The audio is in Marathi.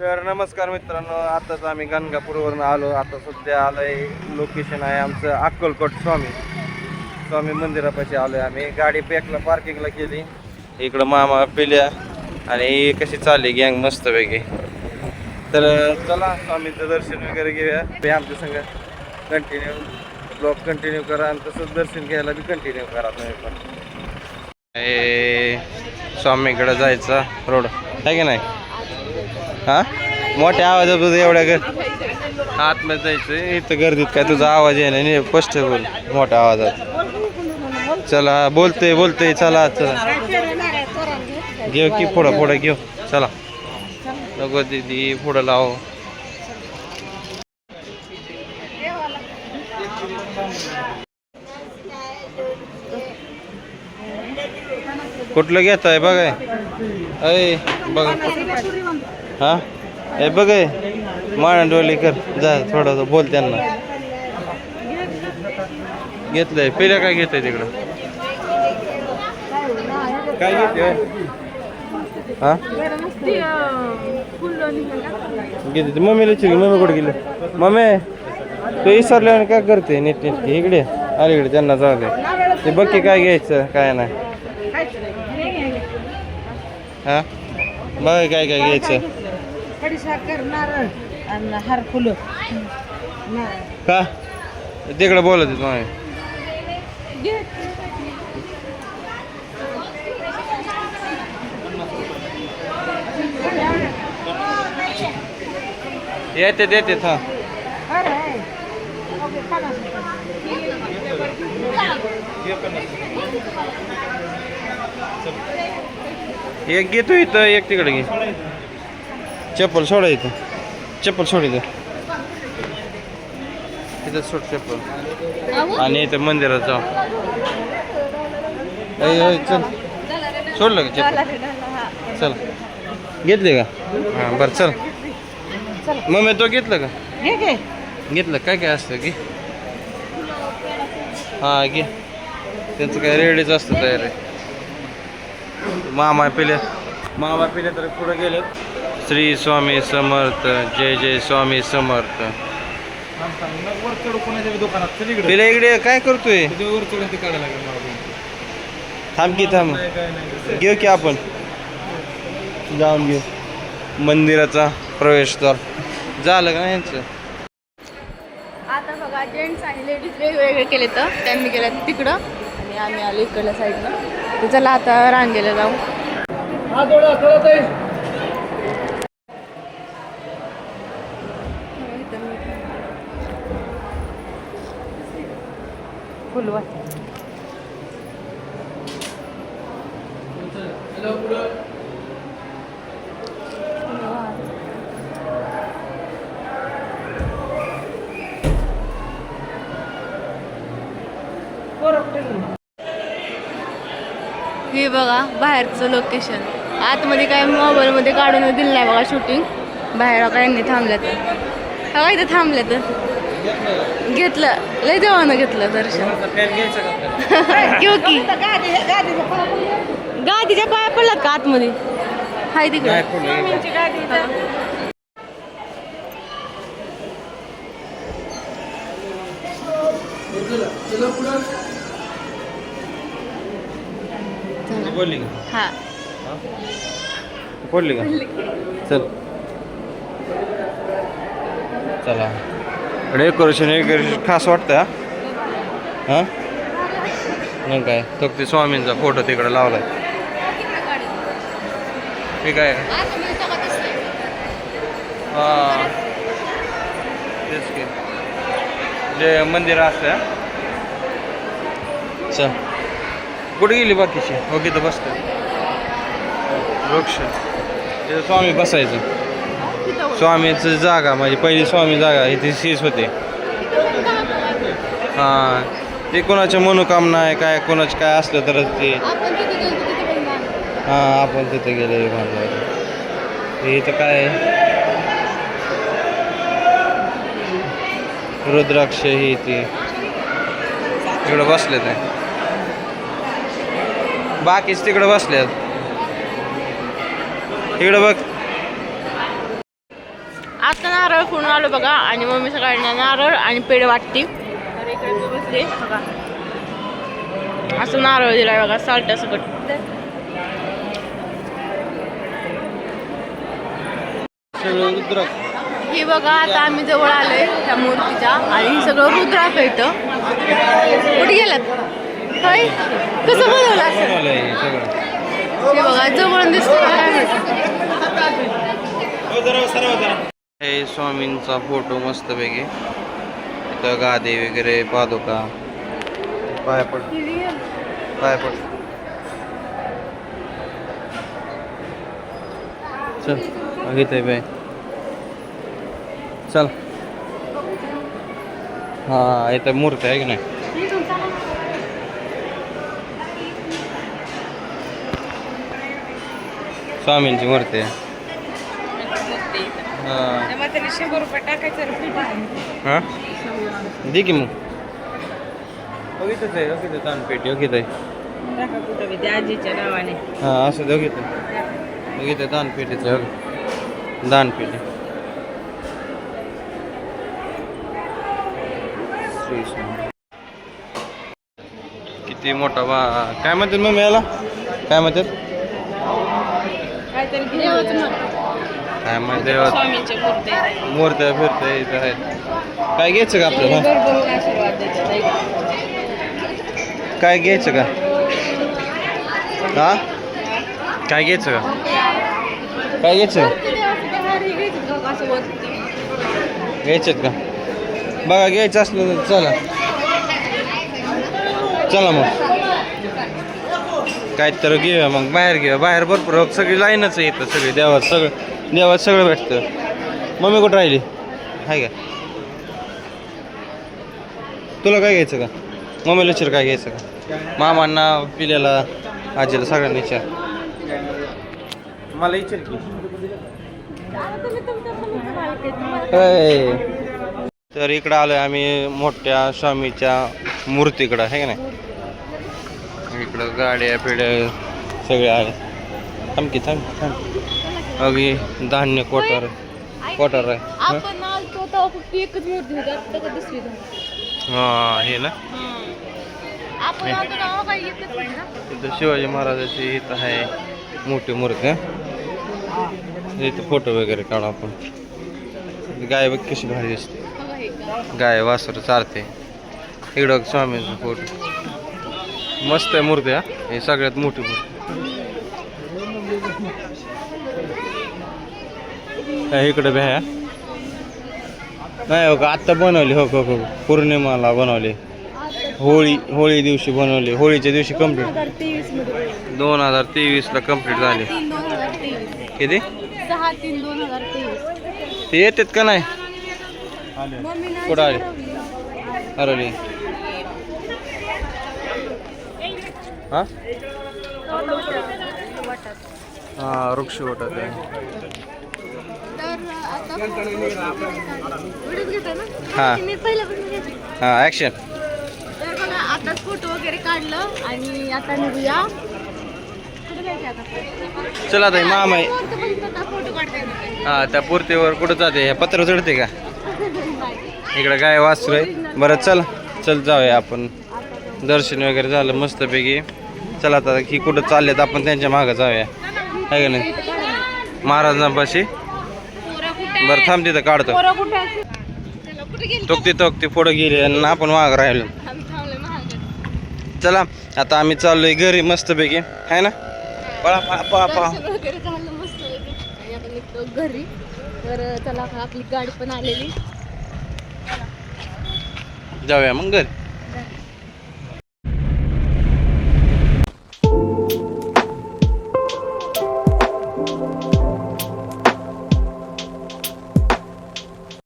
तर नमस्कार मित्रांनो आताच आम्ही गणगापूरवरून आलो. आता सध्या आलोय लोकेशन आहे आमचं अक्कलकोट स्वामी. स्वामी मंदिरापाशी आलो आहे आम्ही. गाडी बॅकला पार्किंगला केली. इकडं मामा पिल्या आणि कशी चालली गँग वेगळी तर चला स्वामीचं दर्शन वगैरे घेऊया. ते आमच्या संग कंटिन्यू ब्लॉग कंटिन्यू करा आणि तसंच दर्शन घ्यायला बी कंटिन्यू करा तुम्ही पण. स्वामीकडं स्वामीकडे जायचा रोड. आहे की नाही? हा? मोठ्या आवाजात एवढ्या गर आतमध्ये जायचं इथं गर्दीत काय तुझा आवाज आहे ना स्पष्ट बोल मोठ्या आवाजात. चला बोलते बोलते चला चला. घेऊ की पुढं पुढं घेऊ. चला. नको दीदी पुढं लाव. कुठलं घेत आहे बघाय. अय बघा. हा? हे बघ माळा डोली कर जा थोडं बोल त्यांना. घेतलंय. पेल्या काय घेत आहे तिकडं? काय घेते हा? घेते मम्मीला चिल मम्मी कुठे गेली? मम्मी तू विसरल्यावर काय करते? नीट नीट इकडे अलीकडे त्यांना जाऊ दे. ते बघ की काय घ्यायचं काय नाही. हा? बघ काय काय घ्यायचं. खडीसाखर नारळ आणि हार फुलं. का? तिकडे बोलत मम्मी येते येते हा एक घेतो इथं एक तिकडे घे. चप्पल सोडा इथं. चप्पल सोड इथं. इथं सोड चप्पल. आणि इथं मंदिरात जाऊ. चल. सोडलं का चप्पल? चल. घेतले का? हां बरं चल. मग तो घेतलं का? घे घे. घेतलं. काय काय असतं की? हां घे. त्यांचं काय रेडीच असतं तयार. आहे मामा पिले मामा पिले तर पुढे गेले श्री स्वामी समर्थ जय जय स्वामी समर्थ. पिले इकडे काय करतोय? थांब की थांब. घेऊ की आपण? जाऊन घेऊ. मंदिराचा प्रवेशद्वार झालं का नाही यांचं? आता बघा जेंट्स आणि लेडीज वेगवेगळे केले तर. त्यांनी केलं तिकडं. आणि आम्ही आलो इकडल्या साईडनं तर चला आता रांगेला जाऊ. हे बघा बाहेरचं लोकेशन आतमध्ये काय मोबाईलमध्ये काढून दिलं नाही बघा शूटिंग बाहेर काय यांनी थांबलं तर हा काय इथं थांबलं तर घेतलं. लय देवानं घेतलं दर्शन. घेऊ की? गादीच्या पाया पडला का आतमध्ये? हाय तिकडे. बोलली का? हा. पडली का? चल. चला. डेकोरेशन डेकोरेशन खास वाटतं हा? हां? मग काय? तो ते स्वामींचा फोटो तिकडे लावलाय. ठीक आहे हां तेच की. जे मंदिर असतं चल. कुठे गेली बाकीची? हो तर बसतं. वृक्ष. तिथं स्वामी बसायचं. स्वामीचं जागा म्हणजे पहिली स्वामी जागा इथे शीच होते. हां ते कोणाच्या मनोकामना आहे काय कोणाचं काय असलं तरच ते. हां आपण तिथे गेले म्हणलं हे इथं काय आहे? रुद्राक्ष ही ती इकडं बसले ते बाकीच तिकडं बसल्यात इकडं बघ. आता नारळ फोडून आलो बघा आणि मम्मी सकाळी नारळ आणि पेढे वाटते. बसले. बघा. असं नारळ दिलाय बघा साल्टा सकट. ही बघा आता आम्ही जवळ आलोय त्या मूर्तीच्या आणि हे सगळं रुद्राक आहे इथं. कुठे गेलात? कसं बनवलं असं? हे बघा दिसतं स्वामींचा फोटो मस्तपैकी. इथं गादे वगैरे पादुका. पाय पड. पाय पड. चल बघितलंय बाय चल. हा इथं मूर्ती आहे की नाही? स्वामींची मूर्ती आहे. हा. शंभर रुपये टाकायचं हा? दे की मग. बघितच आहे तानपेटी आहे. आजीच्या नावाने. हा असं दानपेटीचं बघ. दानपेटी श्री स्वामी. किती मोठा बा काय म्हणतात मग याला काय म्हणतात? काय म्हणतात स्वामींचे मूर्ती मूर्त्या फिरत्या इथं आहेत. काय घ्यायचं का आपल्याला? बरोबर आशीर्वाद देतात काय घ्यायचं का? हा? काय घ्यायचं का? काय घ्यायचं? घ्यायचेत का? बघा घ्यायचं असलं तर चला. चला मग. काय तर घेऊया मग बाहेर घेऊया बाहेर भरपूर सगळी लाईनच इथं सगळी देवात सगळं देवात सगळं भेटतं. मम्मी कुठं राहिली? हाय का? तुला काय घ्यायचं का? मम्मीला चिर काय घ्यायचं का? मामांना पिल्याला आजीला सगळ्यांना विचार. मला विचार की. तर इकडं आलोय आम्ही मोठ्या स्वामीच्या मूर्तीकडं आहे का नाही? इकडं गाड्या पिढ्या सगळे आहे थांब की थांब थांब. अगदी धान्य कोटार कोटार आहे. हं? आपण आलतो तेव्हा फक्त एकच मूर्ती होती आता का दुसरी झाली हा हे ना? आपण आलतो तेव्हा काही एकच होती ना? इथं शिवाजी महाराजाची इथं आहे मोठी मूर्ती हं? इथं फोटो वगैरे काढू आपण. गाय बघ कशी भारी दिसते. बघा हे. का. गाय वासर चारते. इकडं स्वामींचा फोटो. मस्त आहे मूर्ती हा. हे सगळ्यात मोठी मूर्ती. इकडे इकडं नाही हो का आत्ता बनवली हो, हो हो पौर्णिमाला बनवली. होळी होळी दिवशी बनवली. होळीच्या दिवशी कंप्लीट हजार तेवीस दोन हजार तेवीसला कंप्लीट झाली. किती? ते येतात का नाही? कुठं आले? हरवली. हा? हा वृक्ष वाटत आहे. तर आता व्हिडिओ घेतो ना? हा. हा ॲक्शन तर बघा आताच फोटो वगैरे काढलं आणि आता निघूया. चला ताई मामा हा त्या पूर्तीवर कुठं जाते? ह्या पत्र चढते का. इकडं गाय वासरू आहे. बरं चल. चल जाऊया आपण. दर्शन वगैरे झालं मस्तपैकी. चला आता ही कुठं चाललेत आपण त्यांच्या मागं जाऊया. आहे का नाही? महाराजांपाशी. बरं थांब तिथं काढतो. तोक्ती तोक्ती पुढं गेली आणि आपण मागं राहिलो. चला आता आम्ही चाललोय घरी मस्तपैकी. आहे ना? पळा पळा पळा पळा. घरी. तर चला आपली गाडी पण आलेली. जाऊया मग घरी.